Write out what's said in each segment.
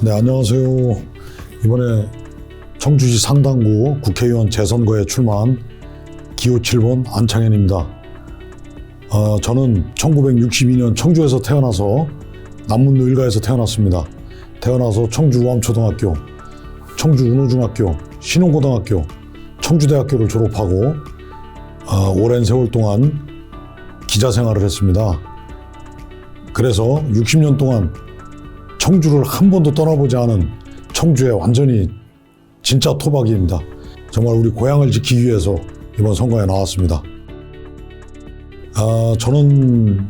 네, 안녕하세요. 이번에 청주시 상당구 국회의원 재선거에 출마한 기호 7번 안창현입니다. 어, 저는 1962년 청주에서 태어나서 남문로 일가에서 태어났습니다. 태어나서 청주 우암초등학교, 청주 운호중학교, 신흥고등학교, 청주대학교를 졸업하고 어, 오랜 세월 동안 기자 생활을 했습니다. 그래서 60년 동안 청주를 한 번도 떠나보지 않은 청주의 완전히 진짜 토박이입니다. 정말 우리 고향을 지키기 위해서 이번 선거에 나왔습니다. 아, 저는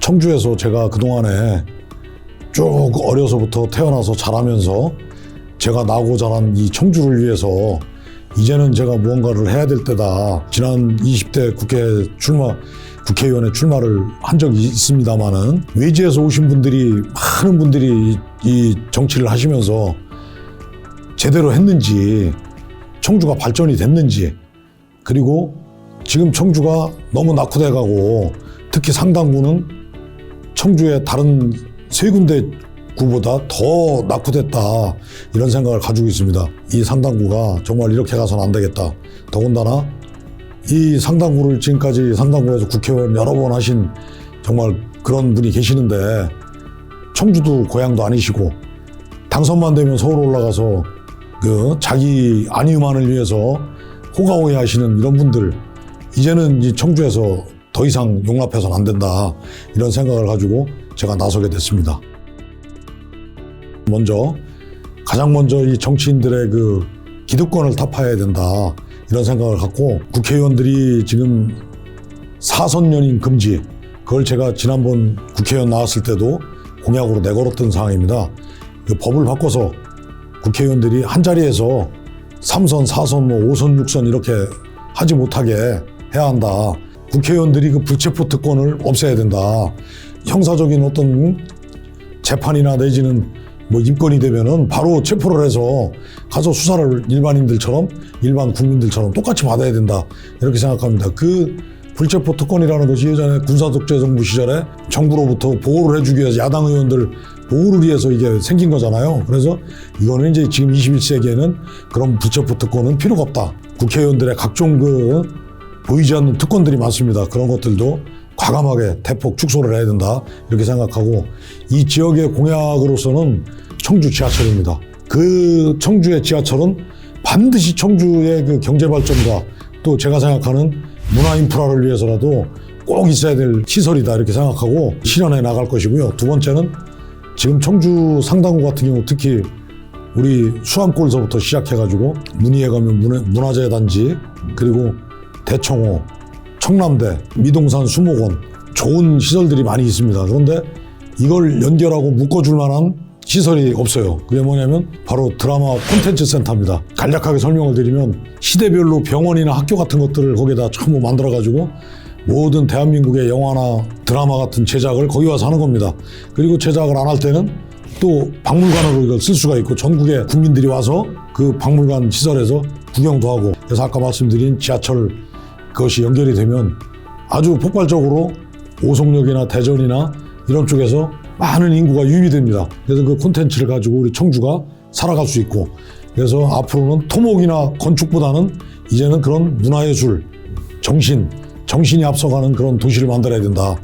청주에서 제가 그동안에 쭉 어려서부터 태어나서 자라면서 제가 나고 자란 이 청주를 위해서 이제는 제가 무언가를 해야 될 때다. 지난 20대 국회 출마, 국회의원에 출마를 한 적이 있습니다만은 외지에서 오신 분들이 많은 분들이 이- 이 정치를 하시면서 제대로 했는지 청주가 발전이 됐는지 그리고 지금 청주가 너무 낙후돼 가고 특히 상당구는 청주의 다른 세 군데 구보다 더 낙후됐다 이런 생각을 가지고 있습니다. 이 상당구가 정말 이렇게 가서는 안 되겠다. 더군다나 이 상당구를 지금까지 상당구에서 국회의원 여러 번 하신 정말 그런 분이 계시는데 청주도 고향도 아니시고 당선만 되면 서울 올라가서 그 자기 안위만을 위해서 호가호위 하시는 이런 분들 이제는 이 청주에서 더 이상 용납해서는 안 된다 이런 생각을 가지고 제가 나서게 됐습니다. 먼저 가장 먼저 이 정치인들의 그 기득권을 타파해야 된다 이런 생각을 갖고 국회의원들이 지금 사선 연임 금지 그걸 제가 지난번 국회의원 나왔을 때도 공약으로 내걸었던 상황입니다. 그 법을 바꿔서 국회의원들이 한 자리에서 3선, 4선, 뭐 5선, 6선 이렇게 하지 못하게 해야 한다. 국회의원들이 그 불체포 특권을 없애야 된다. 형사적인 어떤 재판이나 내지는 뭐 입건이 되면은 바로 체포를 해서 가서 수사를 일반인들처럼 일반 국민들처럼 똑같이 받아야 된다 이렇게 생각합니다. 그 불체포 특권이라는 것이 예전에 군사독재 정부 시절에 정부로부터 보호를 해주기 위해서 야당 의원들 보호를 위해서 이게 생긴 거잖아요. 그래서 이거는 이제 지금 21세기에는 그런 불체포 특권은 필요가 없다. 국회의원들의 각종 그 보이지 않는 특권들이 많습니다. 그런 것들도 과감하게 대폭 축소를 해야 된다 이렇게 생각하고 이 지역의 공약으로서는 청주 지하철입니다. 그 청주의 지하철은 반드시 청주의 그 경제 발전과 또 제가 생각하는 문화 인프라를 위해서라도 꼭 있어야 될 시설이다 이렇게 생각하고 실현해 나갈 것이고요. 두 번째는 지금 청주 상당구 같은 경우 특히 우리 수암골서부터 시작해가지고 문의에 가면 문화- 문화재 단지 그리고 대청호, 청남대, 미동산 수목원 좋은 시설들이 많이 있습니다. 그런데 이걸 연결하고 묶어줄 만한 시설이 없어요. 그게 뭐냐면 바로 드라마 콘텐츠 센터입니다. 간략하게 설명을 드리면 시대별로 병원이나 학교 같은 것들을 거기다 전부 만들어가지고 모든 대한민국의 영화나 드라마 같은 제작을 거기 와서 하는 겁니다. 그리고 제작을 안 할 때는 또 박물관으로 이걸 쓸 수가 있고 전국의 국민들이 와서 그 박물관 시설에서 구경도 하고 그래서 아까 말씀드린 지하철 그것이 연결이 되면 아주 폭발적으로 오송역이나 대전이나 이런 쪽에서 많은 인구가 유입됩니다. 그래서 그 콘텐츠를 가지고 우리 청주가 살아갈 수 있고 그래서 앞으로는 토목이나 건축보다는 이제는 그런 문화예술, 정신, 정신이 앞서가는 그런 도시를 만들어야 된다.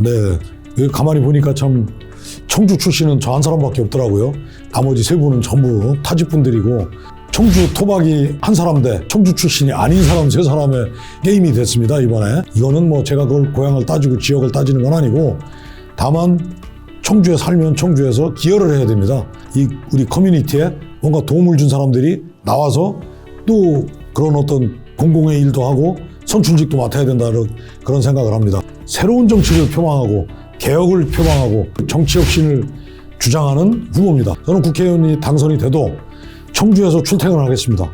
네, 가만히 보니까 참 청주 출신은 저 한 사람밖에 없더라고요. 나머지 세 분은 전부 타지 분들이고 청주 토박이 한 사람 대 청주 출신이 아닌 사람 세 사람의 게임이 됐습니다 이번에. 이거는 뭐 제가 그걸 고향을 따지고 지역을 따지는 건 아니고 다만 청주에 살면 청주에서 기여를 해야 됩니다. 이 우리 커뮤니티에 뭔가 도움을 준 사람들이 나와서 또 그런 어떤 공공의 일도 하고 선출직도 맡아야 된다는 그런 생각을 합니다. 새로운 정치를 표방하고 개혁을 표방하고 정치 혁신을 주장하는 후보입니다. 저는 국회의원이 당선이 돼도 청주에서 출퇴근을 하겠습니다.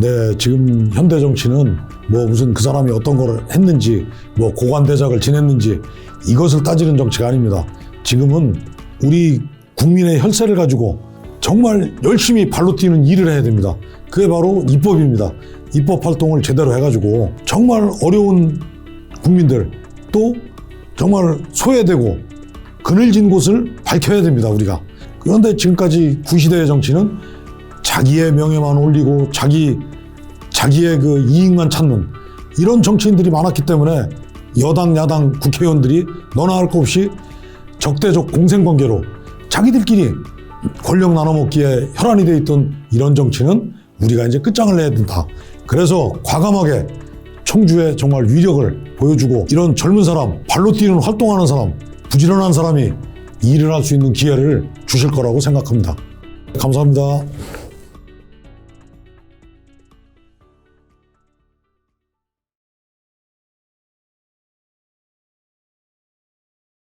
네, 지금 현대 정치는 뭐 무슨 그 사람이 어떤 걸 했는지, 뭐 고관대작을 지냈는지 이것을 따지는 정치가 아닙니다. 지금은 우리 국민의 혈세를 가지고 정말 열심히 발로 뛰는 일을 해야 됩니다. 그게 바로 입법입니다. 입법 활동을 제대로 해가지고 정말 어려운 국민들 또 정말 소외되고 그늘진 곳을 밝혀야 됩니다, 우리가. 그런데 지금까지 구시대의 정치는 자기의 명예만 올리고 자기 자기의 그 이익만 찾는 이런 정치인들이 많았기 때문에 여당 야당 국회의원들이 너나 할 것 없이 적대적 공생 관계로 자기들끼리 권력 나눠먹기에 혈안이 돼 있던 이런 정치는 우리가 이제 끝장을 내야 된다. 그래서 과감하게 청주에 정말 위력을 보여주고 이런 젊은 사람, 발로 뛰는 활동하는 사람, 부지런한 사람이 일을 할 수 있는 기회를 주실 거라고 생각합니다. 감사합니다.